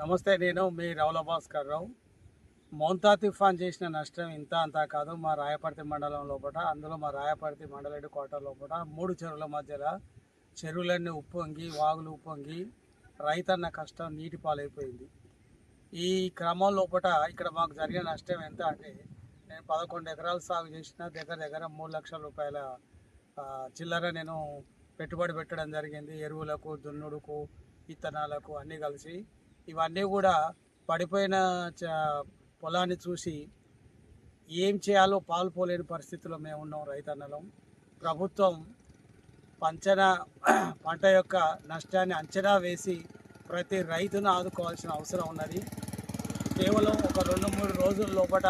నమస్తే నేను మీ రౌల భాస్కర్ రావు. మౌంతా తుఫాన్ చేసిన నష్టం ఇంత అంతా కాదు. మా రాయపర్తి మండలం లోపల అందులో మా రాయపర్తి మండలెడ్డి కోట లోపల మూడు చెరువుల మధ్యలో చెరువులన్నీ ఉప్పొంగి వాగులు ఉప్పొంగి రైతన్న కష్టం నీటి పాలైపోయింది. ఈ క్రమం లోపల ఇక్కడ మాకు జరిగిన నష్టం ఎంత అంటే నేను పదకొండు ఎకరాలు సాగు చేసిన దగ్గర దగ్గర మూడు లక్షల రూపాయల చిల్లర నేను పెట్టుబడి పెట్టడం జరిగింది. ఎరువులకు దున్నుడుకు విత్తనాలకు అన్నీ కలిసి ఇవన్నీ కూడా పడిపోయిన చ- పొలాన్ని చూసి ఏం చేయాలో పాల్పోలేని పరిస్థితిలో మేము ఉన్నాం రైతన్నలం. ప్రభుత్వం పంచన పంట యొక్క నష్టాన్ని అంచనా వేసి ప్రతి రైతును ఆదుకోవాల్సిన అవసరం ఉన్నది. కేవలం ఒక రెండు మూడు రోజుల లోపల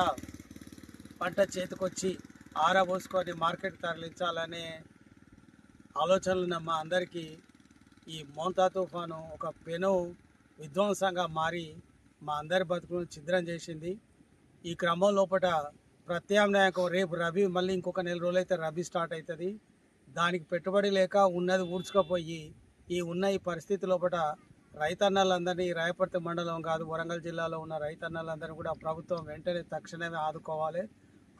పంట చేతికొచ్చి ఆరబోసుకొని మార్కెట్ తరలించాలనే ఆలోచనలు మా అందరికీ ఈ మోంతా తుఫాను ఒక పెను విధ్వంసంగా మారి మా అందరి బతుకులను ఛిద్రం చేసింది. ఈ క్రమం లోపల ప్రత్యామ్నాయకం రేపు రబీ మళ్ళీ ఇంకొక నెల రోజులైతే రబీ స్టార్ట్ అవుతుంది. దానికి పెట్టుబడి లేక ఉన్నది ఊడ్చుకపోయి ఈ ఉన్న ఈ పరిస్థితి లోపల రైతన్నలందరినీ రాయపర్తి మండలం కాదు వరంగల్ జిల్లాలో ఉన్న రైతన్నలందరినీ కూడా ప్రభుత్వం వెంటనే తక్షణమే ఆదుకోవాలి.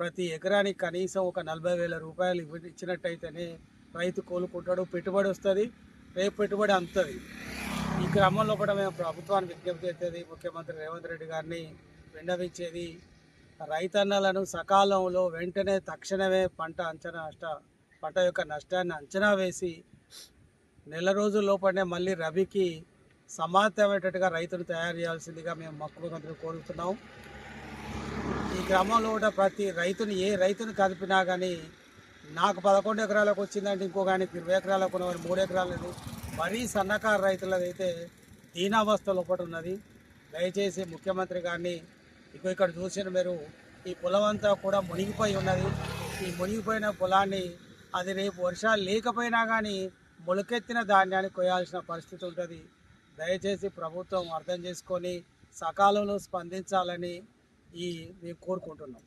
ప్రతి ఎకరానికి కనీసం ఒక నలభై వేల రూపాయలు ఇచ్చినట్టయితేనే రైతు కోలుకుంటాడు పెట్టుబడి వస్తుంది. రేపు పెట్టుబడి అందుతుంది క్రమంలో కూడా మేము ప్రభుత్వాన్ని విజ్ఞప్తి చేసేది ముఖ్యమంత్రి రేవంత్ రెడ్డి గారిని విన్నవించేది రైతన్నలను సకాలంలో వెంటనే తక్షణమే పంట అంచనా నష్ట పంట యొక్క నష్టాన్ని అంచనా వేసి నెల రోజుల లోపలనే మళ్ళీ రబీకి సమానతమైనట్టుగా రైతును తయారు చేయాల్సిందిగా మేము ముఖ్యమంత్రి కోరుతున్నాం. ఈ క్రమంలో కూడా ప్రతి రైతుని ఏ రైతుని కదిపినా కానీ నాకు పదకొండు ఎకరాలకు వచ్చిందంటే ఇంకో కానీ ఇరవై ఎకరాలకు ఉన్నవారు మూడు ఎకరాలు మరీ సన్నకారు రైతులదైతే దీనావస్థ ఒకటి ఉన్నది. దయచేసి ముఖ్యమంత్రి గారిని ఇక ఇక్కడ చూసిన మీరు ఈ పొలం అంతా కూడా మునిగిపోయి ఉన్నది. ఈ మునిగిపోయిన పొలాన్ని అది రేపు వర్షాలు లేకపోయినా కానీ మొలకెత్తిన ధాన్యాన్ని కొయ్యాల్సిన పరిస్థితి ఉంటుంది. దయచేసి ప్రభుత్వం అర్థం చేసుకొని సకాలంలో స్పందించాలని ఈ మేము కోరుకుంటున్నాం.